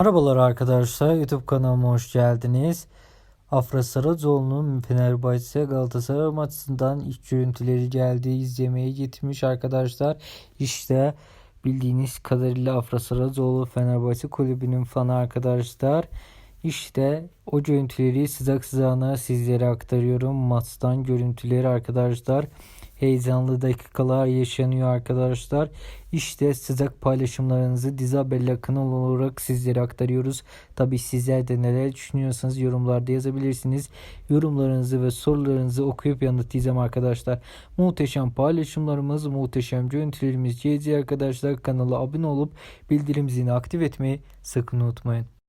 Merhabalar arkadaşlar YouTube kanalıma hoş geldiniz. Afra Saracoğlu'nun Fenerbahçe Galatasaray maçından ilk görüntüleri geldi. izlemeye gitmiş arkadaşlar. İşte bildiğiniz kadarıyla Afra Saracoğlu Fenerbahçe kulübünün fanı arkadaşlar. İşte o görüntüleri sıcak sıcağına sizlere aktarıyorum. Maçtan görüntüleri arkadaşlar. Heyecanlı dakikalar yaşanıyor arkadaşlar. İşte sıcak paylaşımlarınızı Dizabella kanal olarak sizlere aktarıyoruz. Tabi sizler de neler düşünüyorsanız yorumlarda yazabilirsiniz. Yorumlarınızı ve sorularınızı okuyup yanıtlayacağım arkadaşlar. Muhteşem paylaşımlarımız, muhteşem görüntülerimiz gelecek arkadaşlar. Kanala abone olup bildirim zilini aktif etmeyi sakın unutmayın.